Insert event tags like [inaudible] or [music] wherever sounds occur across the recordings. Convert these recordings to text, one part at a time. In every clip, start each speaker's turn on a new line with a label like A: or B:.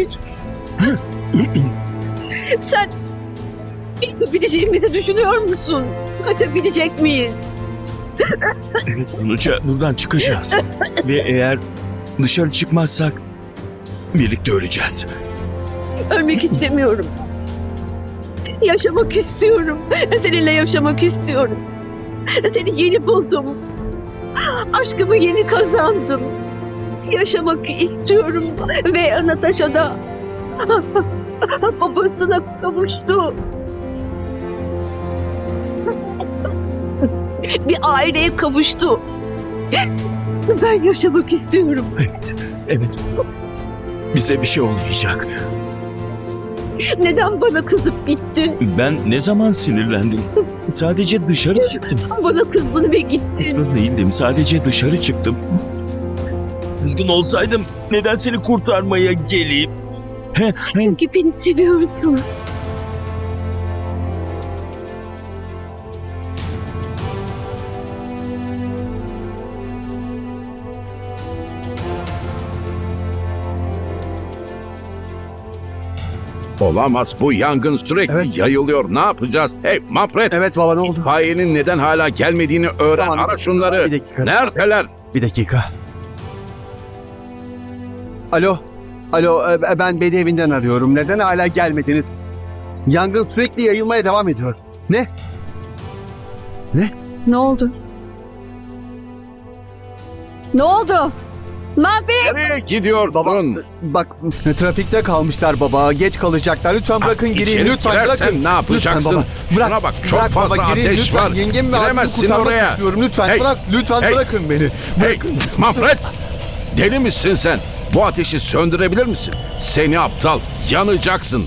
A: etmeyeceğim. Sen yapabileceğimizi düşünüyor musun? Kaçabilecek miyiz?
B: Sonuca buradan çıkacağız. Ve eğer dışarı çıkmazsak birlikte öleceğiz.
A: Ölmek istemiyorum. Yaşamak istiyorum. Seninle yaşamak istiyorum. Seni yeni buldum. Aşkımı yeni kazandım. Yaşamak istiyorum. Ve Natasha da babasına kavuştu. Bir aileye kavuştu. Ben yaşamak istiyorum.
B: Evet, evet. Bize bir şey olmayacak.
A: Neden bana kızıp gittin?
B: Ben ne zaman sinirlendim? Sadece dışarı çıktım.
A: Bana kızdın ve gittin.
B: Kızgın değildim. Sadece dışarı çıktım. Kızgın olsaydım neden seni kurtarmaya geleyim?
A: Çünkü beni seviyorsun.
C: Olamaz bu yangın sürekli
D: Evet.
C: yayılıyor. Ne yapacağız? Hey Manfred!
D: Evet baba ne oldu?
C: İtfaiyenin neden hala gelmediğini öğren.
D: Tamam,
C: Ara şunları.
D: Bir dakika.
C: Neredeler?
D: Bir dakika. Alo. Alo e, ben Bedi evinden arıyorum. Neden hala gelmediniz? Yangın sürekli yayılmaya devam ediyor. Ne?
A: Ne oldu? Ne oldu? Mavi!
C: Nereye gidiyor
D: Baba
C: durun?
D: bak trafikte kalmışlar baba. Geç kalacaklar. Lütfen bırakın gireyim.
C: İçeri
D: Lütfen
C: girersen
D: bırakın.
C: ne yapacaksın?
D: Lütfen baba.
C: Şuna bak, çok
D: bırak
C: fazla
D: baba, gireyim,
C: ateş
D: lütfen.
C: var.
D: Yengem ve abimi
C: Giremezsin
D: kurtarmak
C: oraya.
D: istiyorum. Lütfen
C: Hey,
D: bırak. Lütfen
C: hey.
D: bırakın beni.
C: Hey Manfred! Deli misin sen? Bu ateşi söndürebilir misin? Seni aptal. Yanacaksın.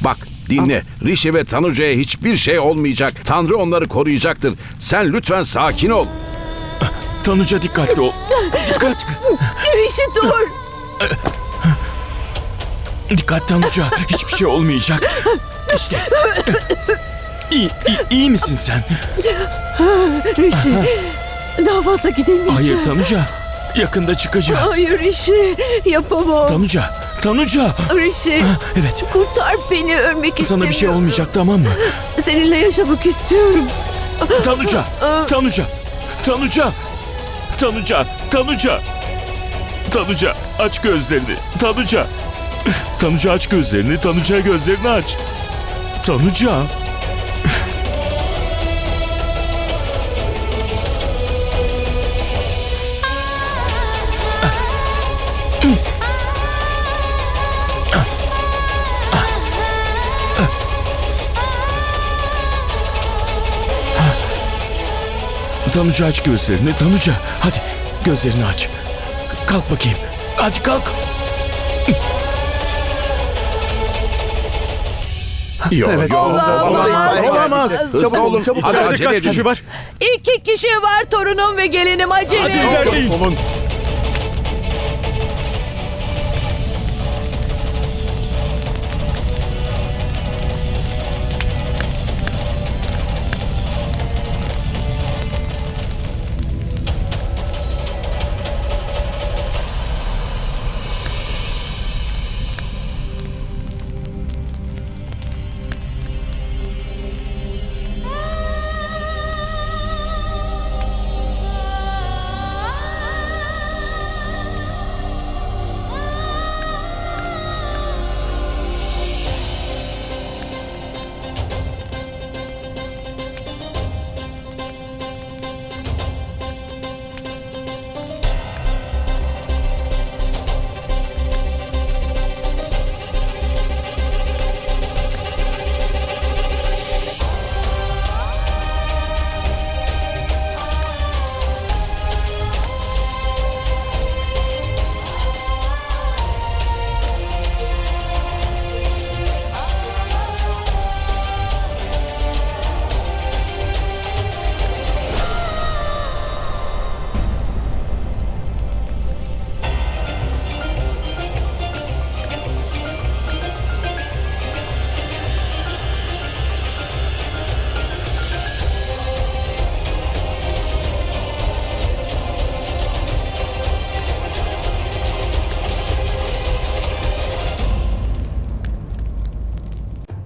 C: Bak dinle. Rişi ve Tanuca'ya hiçbir şey olmayacak. Tanrı onları koruyacaktır. Sen lütfen sakin ol.
B: Tanuca dikkatli ol. Dikkat.
A: Rişi dur!
B: Dikkat Tanuca. Hiçbir şey olmayacak. İşte. İyi, iyi, iyi misin sen?
A: Rişi! Daha fazla gidemeyeceğim.
B: Hayır Tanuca. Yakında çıkacağız.
A: Hayır Rişi! Yapamam.
B: Tanuca. Tanuca.
A: Rişi!
B: Evet.
A: Kurtar beni ölmek
B: Sana
A: istemiyorum.
B: bir şey olmayacak tamam mı?
A: Seninle yaşamak istiyorum.
B: Tanuca. Tanuca. Tanuca. Tanuca. Tanuca. Tanuca aç gözlerini. Tanuca. Tanuca aç gözlerini. Tanuca gözlerini aç. Tanuca. Tanuca aç gözlerini. Tanuca. Hadi gözlerini aç. Kalk bakayım. Hadi kalk. [laughs]
C: Yok
D: Evet.
C: yok.
A: Olamaz.
C: Olamaz.
D: Olamaz.
C: Hızlı
D: Çabuk olun, çabuk
C: Hadi acele edin.
B: var?
A: İki kişi var torunum ve gelinim acele.
B: Hadi ilerleyin.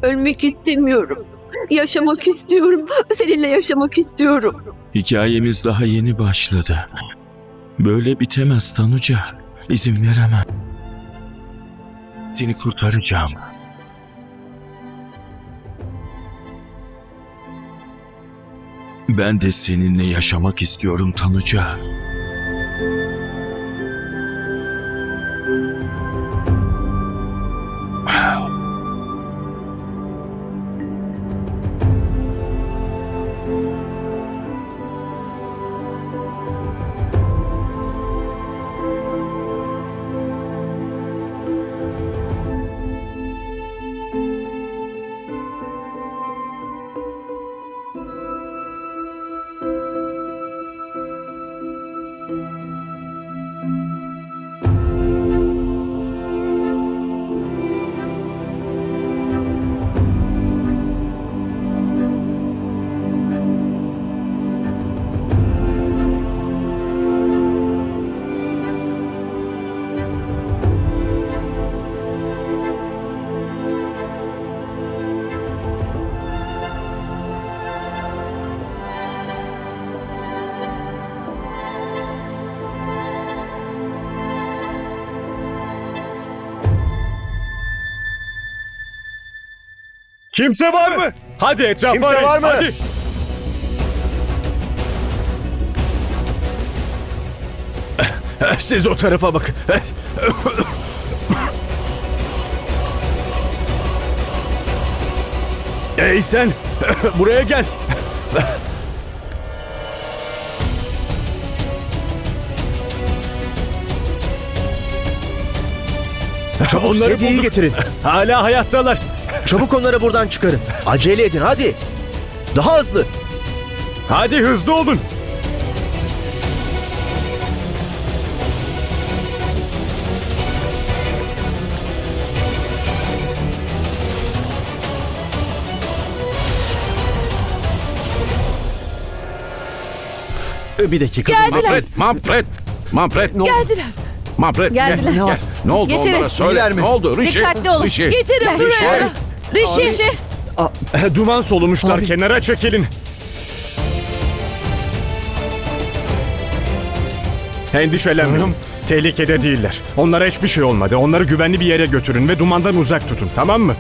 A: Ölmek istemiyorum. Yaşamak istiyorum. Seninle yaşamak istiyorum.
B: Hikayemiz daha yeni başladı. Böyle bitemez Tanuca. İzin veremem. Seni kurtaracağım. Ben de seninle yaşamak istiyorum Tanuca.
E: Kimse var mı? Hadi etrafa
F: Kimse
E: arayın,
F: var mı?
E: Hadi. Siz o tarafa bakın. Ey sen! Buraya gel. Onları
F: sedyeyi
E: bulduk.
F: getirin.
E: Hala hayattalar.
F: Çabuk onları buradan çıkarın. Acele edin hadi. Daha hızlı.
E: Hadi hızlı olun.
D: Ee, Bir dakika.
A: Geldiler.
C: Manfred, Manfred, Manfred,
D: Ne oldu?
A: Geldiler.
C: Manfred gel,
G: Geldiler.
C: gel. Ne oldu
G: Getirin.
C: onlara söyle. Ne oldu? Rişi,
G: Dikkatli olun.
C: Rişi.
A: Getirin
G: Gel.
A: buraya. Rişi.
G: Rişi.
E: Duman solumuşlar.
D: Abi.
E: Kenara çekilin. Endişelenmeyin. Tehlikede değiller. Onlara hiçbir şey olmadı. Onları güvenli bir yere götürün ve dumandan uzak tutun. Tamam mı?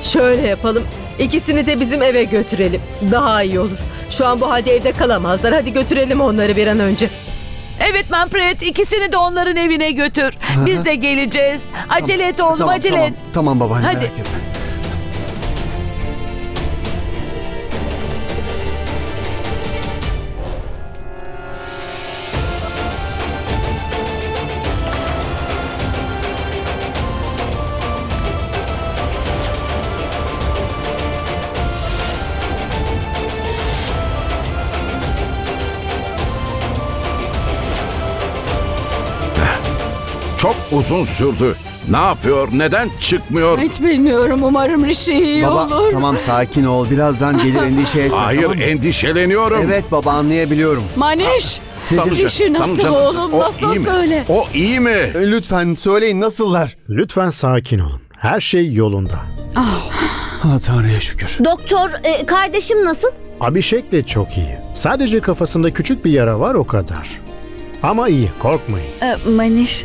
H: Şöyle yapalım. İkisini de bizim eve götürelim. Daha iyi olur. Şu an bu halde evde kalamazlar. Hadi götürelim onları bir an önce.
A: Evet Manfred ikisini de onların evine götür. Biz de geleceğiz. Acele et oğlum
D: Tamam,
A: acele
D: tamam,
A: et.
D: Tamam babaanne
A: Hadi.
D: merak etme.
C: Uzun sürdü. Ne yapıyor? Neden çıkmıyor?
G: Hiç bilmiyorum. Umarım Rişi iyi
D: Baba
G: olur.
D: tamam sakin ol. Birazdan gelir endişe etme.
C: Hayır,
D: tamam mı?
C: endişeleniyorum.
D: Evet baba anlayabiliyorum.
G: Maniş.
C: Tanuca,
G: Rişi nasıl
C: Tanuca
G: oğlum?
C: O
G: Nasıl
C: iyi mi?
G: söyle?
C: O iyi mi?
D: Ee, Lütfen söyleyin nasıllar?
I: Lütfen sakin olun. Her şey yolunda.
D: Ha Tanrı'ya şükür.
J: Doktor, e, kardeşim nasıl?
I: Abişek de çok iyi. Sadece kafasında küçük bir yara var o kadar. Ama iyi, korkmayın.
G: Ee, Maniş.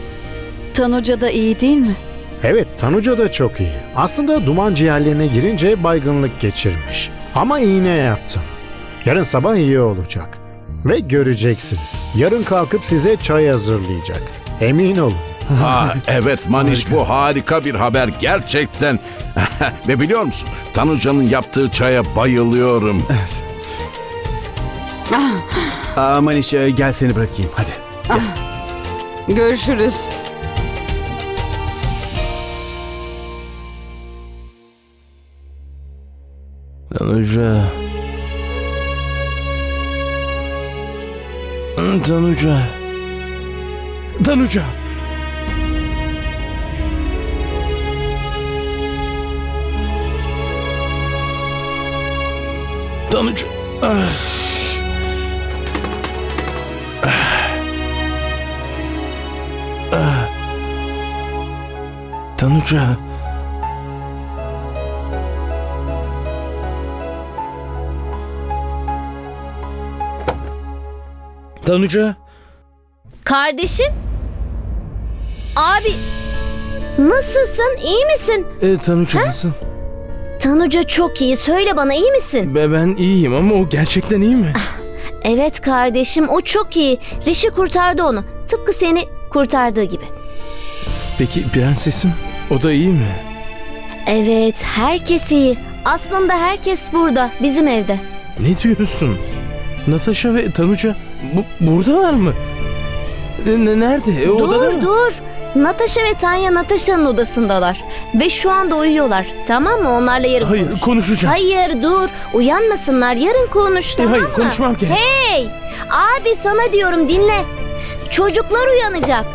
G: Tanuca da iyi değil mi?
I: Evet, Tanuca da çok iyi. Aslında duman ciğerlerine girince baygınlık geçirmiş. Ama iğne yaptım. Yarın sabah iyi olacak. Ve göreceksiniz. Yarın kalkıp size çay hazırlayacak. Emin olun.
C: Ha, evet Maniş bu harika bir haber gerçekten. [laughs] Ve biliyor musun? Tanuca'nın yaptığı çaya bayılıyorum.
D: Aman iş e, gel seni bırakayım hadi.
G: Görüşürüz.
B: 么转？嗯，怎么转？怎么转？怎么转？哎。哎，唐诺川。
F: Tanuca.
K: Kardeşim? Abi nasılsın? İyi misin?
F: E, Tanuca nasıl?
K: Tanuca çok iyi. Söyle bana iyi misin?
F: Be, ben iyiyim ama o gerçekten iyi mi?
K: Evet kardeşim o çok iyi. Rişi kurtardı onu. Tıpkı seni kurtardığı gibi.
F: Peki prensesim? O da iyi mi?
K: Evet herkes iyi. Aslında herkes burada bizim evde.
F: Ne diyorsun? Natasha ve Tanuca bu, buradalar mı? E, ne- nerede? E, odada
K: dur
F: mı?
K: dur. Natasha ve Tanya Natasha'nın odasındalar. Ve şu anda uyuyorlar. Tamam mı? Onlarla yarın
F: Hayır
K: konuş.
F: konuşacağım.
K: Hayır dur. Uyanmasınlar. Yarın konuş
F: E,
K: tamam
F: hayır
K: mı?
F: konuşmam gerek.
K: Hey! Abi sana diyorum dinle. Çocuklar uyanacak.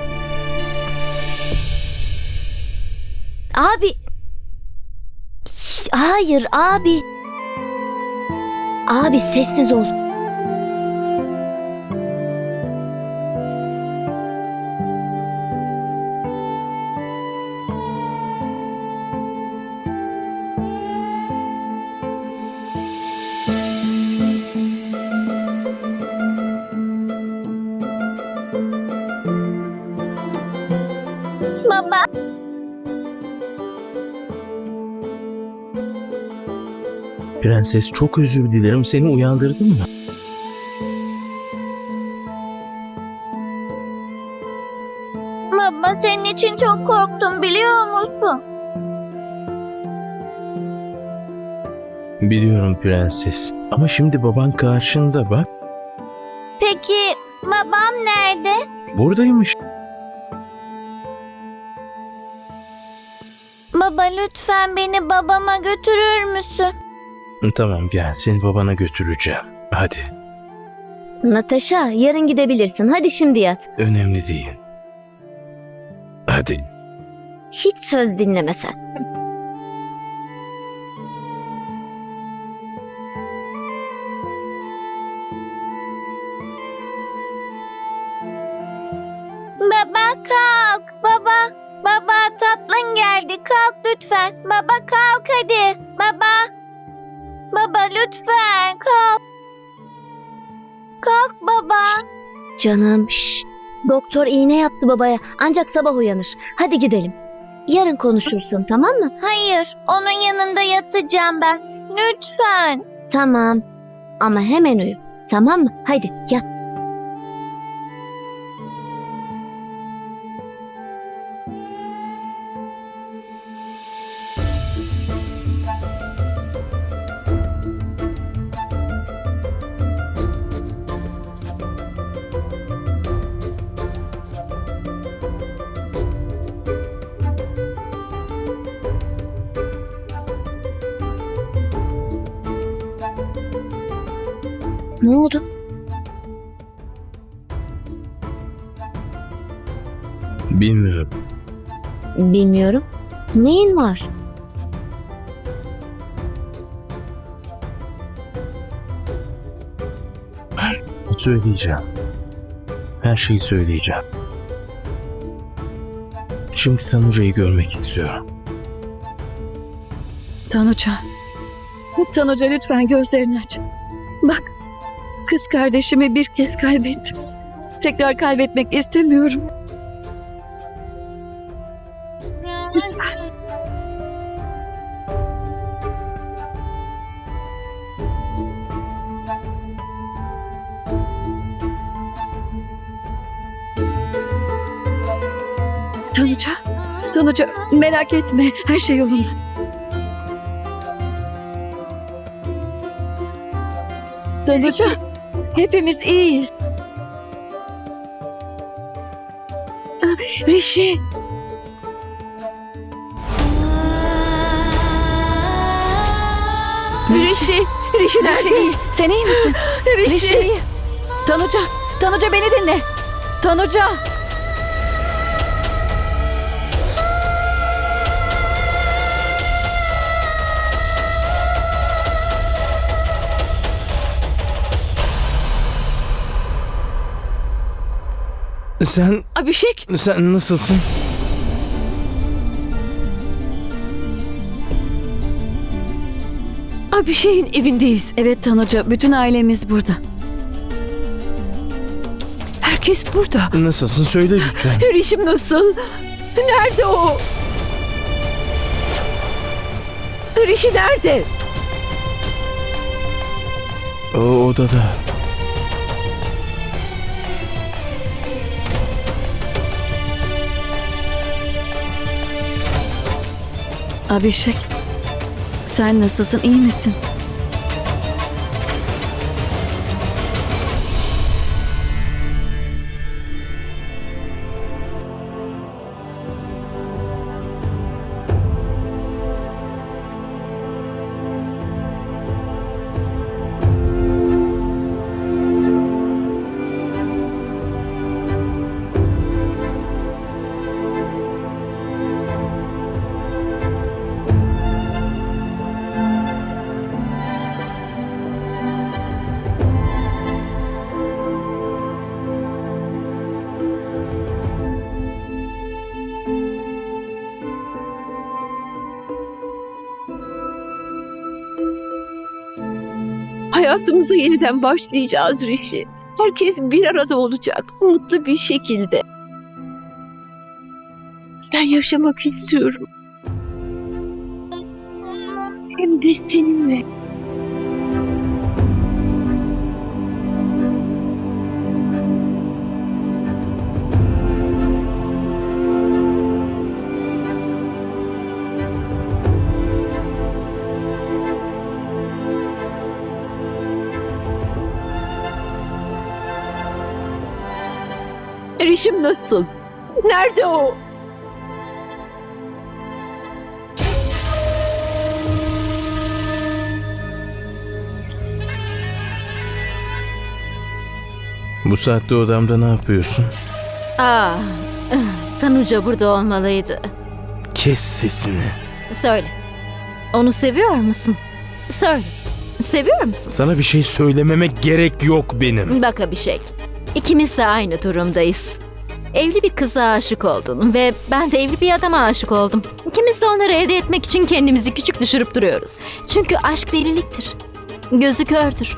K: Abi. Şş, Hayır abi. Abi sessiz ol.
F: Prenses çok özür dilerim. Seni uyandırdım mı?
K: Baba senin için çok korktum biliyor musun?
F: Biliyorum prenses. Ama şimdi baban karşında bak.
K: Peki babam nerede?
F: Buradaymış.
K: Baba lütfen beni babama götürür müsün?
F: Tamam gel seni babana götüreceğim. Hadi.
K: Natasha yarın gidebilirsin. Hadi şimdi yat.
F: Önemli değil. Hadi.
K: Hiç söz dinlemesen. Baba kalk. Baba. Baba tatlın geldi. Kalk lütfen. Baba kalk hadi. Baba. Baba lütfen kalk. Kalk baba. Canım şş. Doktor iğne yaptı babaya. Ancak sabah uyanır. Hadi gidelim. Yarın konuşursun tamam mı? Hayır. Onun yanında yatacağım ben. Lütfen. Tamam. Ama hemen uyu. Tamam mı? Haydi yat. Ne oldu?
F: Bilmiyorum.
K: Bilmiyorum. Neyin var?
F: Söyleyeceğim. Her şeyi söyleyeceğim. Şimdi Tanuca'yı görmek istiyorum.
G: Tanuca. Tanuca lütfen gözlerini aç. Kız kardeşimi bir kez kaybettim. Tekrar kaybetmek istemiyorum. Tanuca, Tanuca merak etme her şey yolunda. Tanuca, hepimiz iyiyiz. Rişi.
A: Rişi, Rişi nerede?
G: Rişi. Sen iyi misin?
A: Rişi.
G: Rişi. Tanuca, Tanuca beni dinle. Tanuca.
F: Sen,
A: Abişek,
F: sen nasılsın?
A: Abişek'in evindeyiz.
G: Evet Tanuca, bütün ailemiz burada.
A: Herkes burada.
F: Nasılsın söyle lütfen.
H: Rişim nasıl? Nerede o? Rişi nerede?
F: O odada.
G: Abişek, sen nasılsın, iyi misin?
H: Hayatımıza yeniden başlayacağız Rişi. Herkes bir arada olacak. Mutlu bir şekilde. Ben yaşamak istiyorum. Hem de seninle. Rişim nasıl? Nerede o?
F: Bu saatte odamda ne yapıyorsun?
J: Aa, Tanuca burada olmalıydı.
F: Kes sesini.
J: Söyle. Onu seviyor musun? Söyle. Seviyor musun?
F: Sana bir şey söylememe gerek yok benim.
J: Bak Abişek. İkimiz de aynı durumdayız. Evli bir kıza aşık oldun ve ben de evli bir adama aşık oldum. İkimiz de onları elde etmek için kendimizi küçük düşürüp duruyoruz. Çünkü aşk deliliktir. Gözü kördür.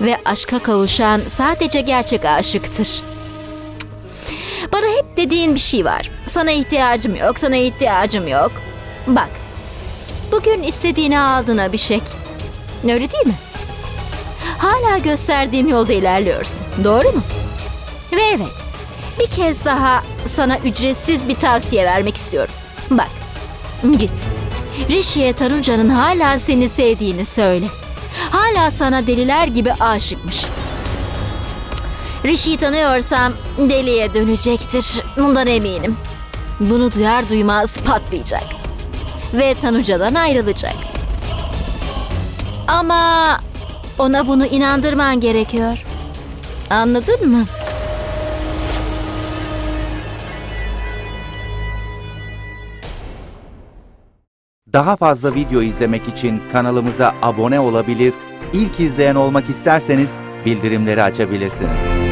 J: Ve aşka kavuşan sadece gerçek aşıktır. Bana hep dediğin bir şey var. Sana ihtiyacım yok, sana ihtiyacım yok. Bak, bugün istediğini aldın Abişek. Öyle değil mi? Hala gösterdiğim yolda ilerliyorsun. Doğru mu? Ve evet, bir kez daha sana ücretsiz bir tavsiye vermek istiyorum. Bak, git. Rishi'ye Tanuca'nın hala seni sevdiğini söyle. Hala sana deliler gibi aşıkmış. Rishi'yi tanıyorsam deliye dönecektir. Bundan eminim. Bunu duyar duymaz patlayacak. Ve Tanuca'dan ayrılacak. Ama ona bunu inandırman gerekiyor. Anladın mı?
L: Daha fazla video izlemek için kanalımıza abone olabilir, ilk izleyen olmak isterseniz bildirimleri açabilirsiniz.